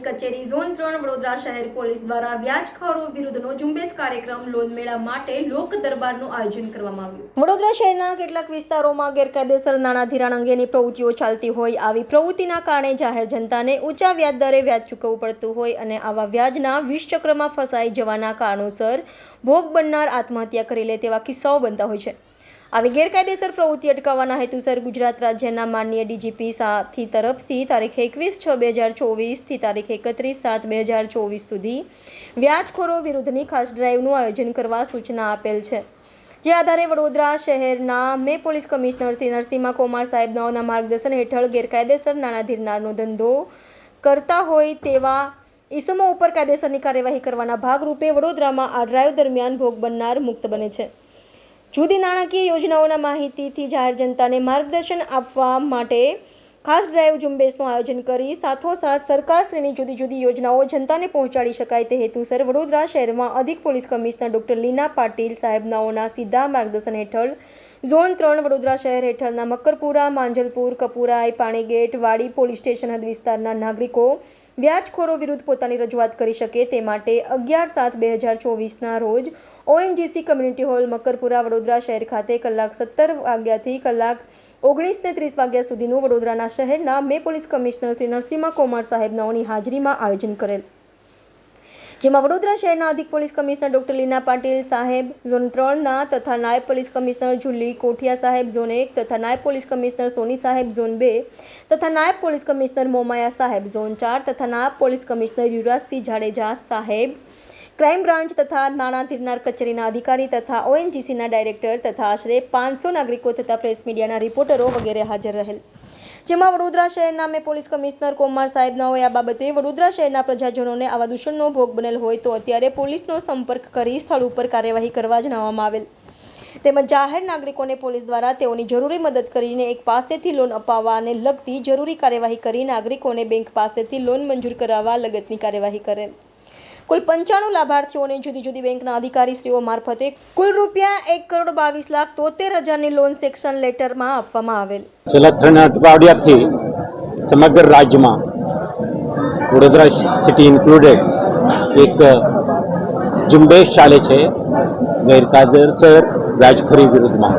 રાજ્યની કચેરી ઝોન ત્રણ વડોદરા શહેર પોલીસ દ્વારા વ્યાજખોરો વિરુદ્ધનો ઝુંબેશ કાર્યક્રમ લોન મેળા માટે લોક દરબારનું આયોજન કરવામાં આવ્યું. વડોદરા શહેરના કેટલાક વિસ્તારોમાં ગેરકાયદેસર નાણાં ધિરાણ અંગેની પ્રવૃત્તિઓ ચાલતી હોય, આવી પ્રવૃત્તિના કારણે જાહેર જનતાને ઊંચા વ્યાજ દરે વ્યાજ ચૂકવવું પડતું હોય અને આવા વ્યાજના વિષચક્રમાં ફસાઈ જવાના કારણોસર ભોગ બનનાર આત્મહત્યા કરી લે તેવા કિસ્સાઓ બનતા હોય છે. આવી ગેરકાયદેસર પ્રવૃત્તિ અટકાવવાના હેતુસર ગુજરાત રાજ્યના માનનીય ડીજીપી સાથી તરફથી તારીખ એકવીસ છ બે હજાર ચોવીસથી તારીખ એકત્રીસ સાત બે હજાર ચોવીસ સુધી વ્યાજખોરો વિરુદ્ધની ખાસ ડ્રાઈવનું આયોજન કરવા સૂચના આપેલ છે. જે આધારે વડોદરા શહેરના મે પોલીસ કમિશનર શ્રી નરસિંહા કુમાર સાહેબનાઓના માર્ગદર્શન હેઠળ ગેરકાયદેસર નાણાં ધીરનારનો ધંધો કરતા હોય તેવા ઈસમો ઉપર કાયદેસરની કાર્યવાહી કરવાના ભાગરૂપે વડોદરામાં આ ડ્રાઈવ દરમિયાન ભોગ બનનાર મુક્ત બને છે. જુદી નાણાકીય યોજનાઓના માહિતીથી જાહેર જનતાને માર્ગદર્શન આપવા માટે ખાસ ડ્રાઈવ ઝુંબેશનું આયોજન કરી સાથોસાથ સરકારશ્રીની જુદી જુદી યોજનાઓ જનતાને પહોંચાડી શકાય તે હેતુસર વડોદરા શહેરમાં અધિક police commissioner doctor Leena Patil સાહેબનાઓના સીધા માર્ગદર્શન હેઠળ ઝોન ત્રણ વડોદરા શહેર હેઠળના મકરપુરા, માંજલપુર, કપુરાઈ પાણીગેટ વાડી પોલીસ સ્ટેશન હદ વિસ્તારના નાગરિકો વ્યાજખોરો વિરુદ્ધ પોતાની રજૂઆત કરી શકે તે માટે અગિયાર સાત બે હજાર ચોવીસના રોજ ONGC community hall Makarpura Vadodara શહેર ખાતે કલાક સત્તર વાગ્યાથી કલાક ઓગણીસને ત્રીસ વાગ્યા સુધીનું વડોદરાના શહેરના મે પોલીસ કમિશનર શ્રી નરસિંહા કુમાર સાહેબનાઓની હાજરીમાં આયોજન કરેલ. જેમાં વડોદરા શહેરના અધિક police commissioner doctor Leena Patil સાહેબ, ઝોન ત્રણના તથા નાયબ પોલીસ કમિશનર જુલી કોઠિયા સાહેબ, ઝોન એક તથા નાયબ પોલીસ કમિશનર સોની સાહેબ, ઝોન બે તથા નાયબ પોલીસ કમિશનર મોમાયા સાહેબ, ઝોન ચાર તથા નાયબ પોલીસ કમિશનર યુવરાજસિંહ જાડેજા સાહેબ, ક્રાઇમ બ્રાન્ચ તથા નાણાં ધીરનાર કચેરીના અધિકારી તથા ઓએનજીસીના ડાયરેક્ટર તથા આશરે પાંચસો નાગરિકો તથા પ્રેસ મીડિયાના રિપોર્ટરો વગેરે હાજર રહેલ. જેમાં વડોદરા શહેરના મેં પોલીસ કમિશનર કુમાર હોય આ બાબતે વડોદરા શહેરના પ્રજાજનોને આવા દૂષણનો ભોગ બનેલ હોય તો અત્યારે પોલીસનો સંપર્ક કરી સ્થળ ઉપર કાર્યવાહી કરવા જણાવવામાં આવેલ. તેમજ જાહેર નાગરિકોને પોલીસ દ્વારા તેઓની જરૂરી મદદ કરીને એક પાસેથી લોન અપાવવાને લગતી જરૂરી કાર્યવાહી કરી નાગરિકોને બેંક પાસેથી લોન મંજૂર કરાવવા લગતની કાર્યવાહી કરેલ. કુલ પંચાણું લાભાર્થીઓને જુદી જુદી બેંકના અધિકારીશ્રીઓ મારફતે કુલ રૂપિયા એક કરોડ બાવીસ લાખ તોતેર હજારની લોન સેક્શન લેટરમાં આપવામાં આવેલ. છેલ્લા ત્રણ અઠવાડિયાથી સમગ્ર રાજ્યમાં વડોદરા સિટી ઇન્ક્લુડેડ એક ઝુંબેશ ચાલે છે ગેરકાયદેસર વ્યાજખોરી વિરુદ્ધમાં.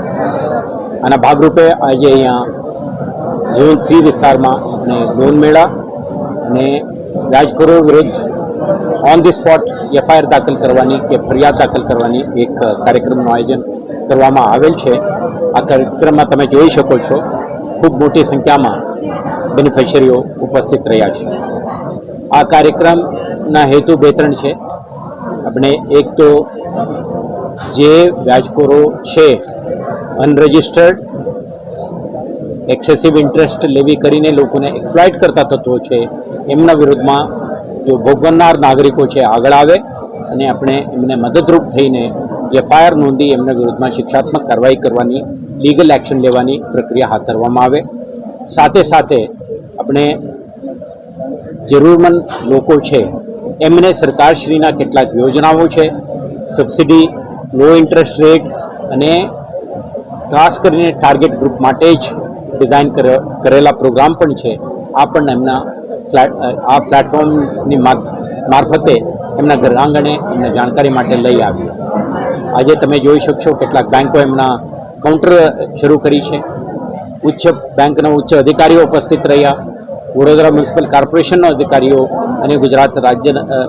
આના ભાગરૂપે આજે અહીંયા ઝોન થ્રી વિસ્તારમાં અને લોન મેળા અને વ્યાજખોરો વિરુદ્ધ ઓન ધી સ્પોટ એફઆઈઆર દાખલ કરવાની કે ફરિયાદ દાખલ કરવાની એક કાર્યક્રમનું આયોજન કરવામાં આવેલ છે. આ કાર્યક્રમમાં તમે જોઈ શકો છો, ખૂબ મોટી સંખ્યામાં બેનિફિશરીઓ ઉપસ્થિત રહ્યા છે. આ કાર્યક્રમના હેતુ બે, ત્રણ છે. આપણે એક તો જે વ્યાજખોરો છે અનરજિસ્ટર્ડ એક્સેસિવ ઇન્ટરેસ્ટ લેવી કરીને લોકોને એક્સપ્લોઇટ કરતા તત્વો છે, એમના વિરુદ્ધમાં જો ભોગવનાર નાગરિકો છે, આગળ આવે અને આપણે એમને મદદરૂપ થઈને એફઆઈઆર નોંધી એમના વિરુદ્ધમાં શિક્ષાત્મક કાર્યવાહી કરવાની, લીગલ એક્શન લેવાની પ્રક્રિયા હાથ ધરવામાં આવે. સાથે સાથે આપણે જરૂરમંદ લોકો છે, એમને સરકારશ્રીના કેટલાક યોજનાઓ છે, સબસિડી, લો ઇન્ટરેસ્ટ રેટ અને ખાસ કરીને ટાર્ગેટ ગ્રુપ માટે જ ડિઝાઇન કરેલા પ્રોગ્રામ પણ છે, આ પણ એમના આ પ્લેટફોર્મની મારફતે એમના ઘર આંગણે એમને જાણકારી માટે લઈ આવી આજે તમે જોઈ શકશો કેટલાક બેંકો એમના કાઉન્ટર શરૂ કરી છે. ઉચ્ચ બેંકના ઉચ્ચ અધિકારીઓ ઉપસ્થિત રહ્યા. વડોદરા મ્યુનિસિપલ કોર્પોરેશનના અધિકારીઓ અને ગુજરાત રાજ્યના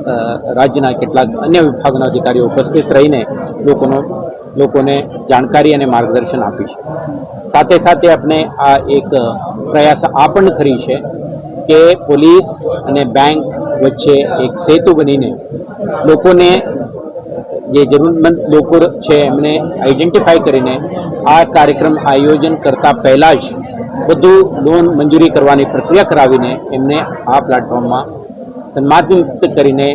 રાજ્યના કેટલાક અન્ય વિભાગના અધિકારીઓ ઉપસ્થિત રહીને લોકોનો, લોકોને જાણકારી અને માર્ગદર્શન આપી છે. સાથે સાથે આપણે આ એક પ્રયાસ આ પણ કરી છે કે પોલીસ અને બેંક વચ્ચે એક સેતુ બનીને લોકોને જે જરૂરમંદ લોકો છે એમને આઈડેન્ટિફાઈ કરીને આ કાર્યક્રમ આયોજન કરતાં પહેલાં જ બધું લોન મંજૂરી કરવાની પ્રક્રિયા કરાવીને એમને આ પ્લેટફોર્મમાં સન્માનિત કરીને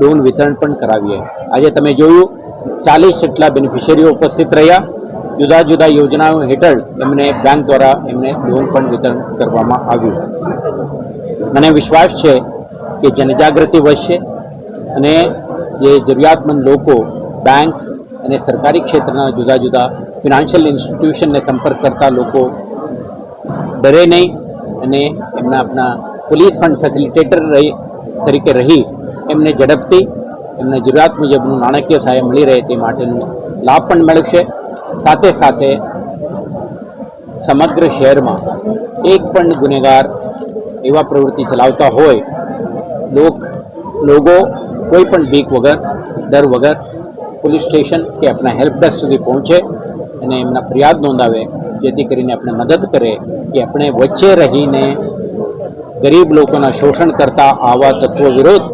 લોન વિતરણ પણ કરાવીએ. આજે તમે જોયું, ચાલીસ જેટલા બેનિફિશરીઓ ઉપસ્થિત રહ્યા. જુદા જુદા યોજનાઓ હેઠળ એમને બેંક દ્વારા એમને લોન પણ વિતરણ કરવામાં આવ્યું. મને વિશ્વાસ છે કે જનજાગૃતિ વધશે અને જે જરૂરિયાતમંદ લોકો બેંક અને સરકારી ક્ષેત્રના જુદા જુદા ફિનાન્શિયલ ઇન્સ્ટિટ્યુશનને સંપર્ક કરતા લોકો ડરે નહીં અને એમના આપણા પોલીસ ફંડ ફેસિલિટેટર રહી, તરીકે રહી, એમને ઝડપથી એમને જરૂરિયાત મુજબનું નાણાકીય સહાય મળી રહે તે માટેનું લાભ પણ મેળવશે સાથે સાથે સમગ્ર શહેરમાં એક પણ ગુનેગાર એવા પ્રવૃત્તિ ચલાવતા હોય, લોક, લોકો કોઈ પણ બીક વગર, ડર વગર પોલીસ સ્ટેશન કે આપણા હેલ્પ ડેસ્ક સુધી પહોંચે અને એમના ફરિયાદ નોંધાવે, જેથી કરીને આપણે મદદ કરે કે આપણે વચ્ચે રહીને ગરીબ લોકોના શોષણ કરતા આવા તત્વો વિરુદ્ધ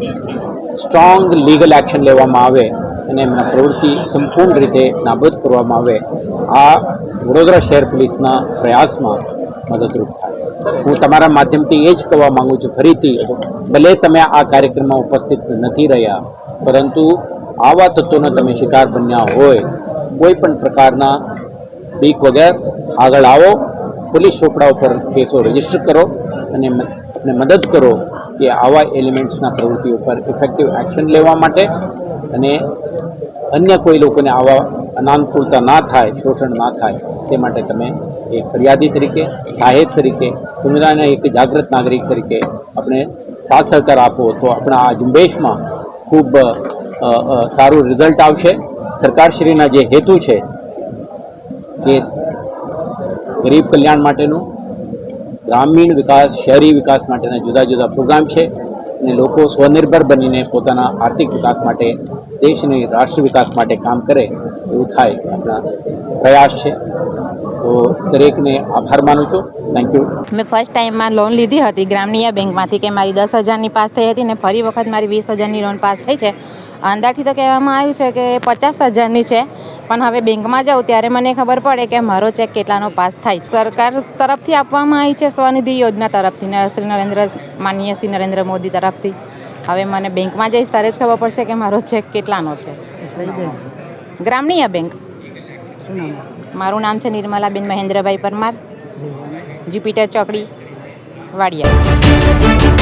સ્ટ્રોંગ લીગલ એક્શન લેવામાં આવે અને એમના પ્રવૃત્તિ સંપૂર્ણ રીતે નાબૂદ કરવામાં આવે, આ વડોદરા શહેર પોલીસના પ્રયાસમાં મદદરૂપ થાય. હું તમારા માધ્યમથી એ જ કહેવા માગું છું, ફરીથી, ભલે તમે આ કાર્યક્રમમાં ઉપસ્થિત નથી રહ્યા, પરંતુ આવા તત્વોનો તમે શિકાર બન્યા હોય, કોઈ પણ પ્રકારના બીક વગર આગળ આવો, પોલીસ ચોપડા ઉપર કેસો રજિસ્ટર કરો અને મ- મદદ કરો કે આવા એલિમેન્ટ્સના પ્રવૃત્તિ ઉપર ઇફેક્ટિવ એક્શન લેવા માટે અને અન્ય કોઈ લોકોને આવા અનાનુકૂળતા ના થાય, શોષણ ના થાય, તે માટે તમે એક ફરિયાદી તરીકે, સાહેબ તરીકે સમુદાયના એક જાગૃત નાગરિક તરીકે આપણે સાથ સહકાર આપો તો આપણા આ ઝુંબેશમાં ખૂબ સારું રિઝલ્ટ આવશે. સરકારશ્રીના જે હેતુ છે કે ગરીબ કલ્યાણ માટેનું ગ્રામીણ વિકાસ, શહેરી વિકાસ માટેના જુદા જુદા પ્રોગ્રામ છે અને લોકો સ્વનિર્ભર બનીને પોતાના આર્થિક વિકાસ માટે દેશની રાષ્ટ્ર વિકાસ માટે કામ કરે એવું થાય આપણા પ્રયાસ છે. તો દરેકને આભાર માનું છું. થેન્ક યુ મેં ફર્સ્ટ ટાઈમમાં લોન લીધી હતી ગ્રામીય બેંકમાંથી કે મારી દસ હજારની પાસ થઈ હતી ને ફરી વખત મારી વીસ હજારની લોન પાસ થઈ છે. અંદાજથી તો કહેવામાં આવ્યું છે કે પચાસ હજારની છે, પણ હવે બેંકમાં જાઉં ત્યારે મને ખબર પડે કે મારો ચેક કેટલાનો પાસ થાય છે. સરકાર તરફથી આપવામાં આવી છે સ્વનિધિ યોજના તરફથી શ્રી નરેન્દ્ર, માનનીય શ્રી નરેન્દ્ર મોદી તરફથી. હવે મને બેંકમાં જઈશ ત્યારે જ ખબર પડશે કે મારો ચેક કેટલાનો છે. ગ્રામણીય બેંક. મારું નામ છે નિર્મલાબેન મહેન્દ્રભાઈ પરમાર જુપિટર ચોકડી વાડિયા.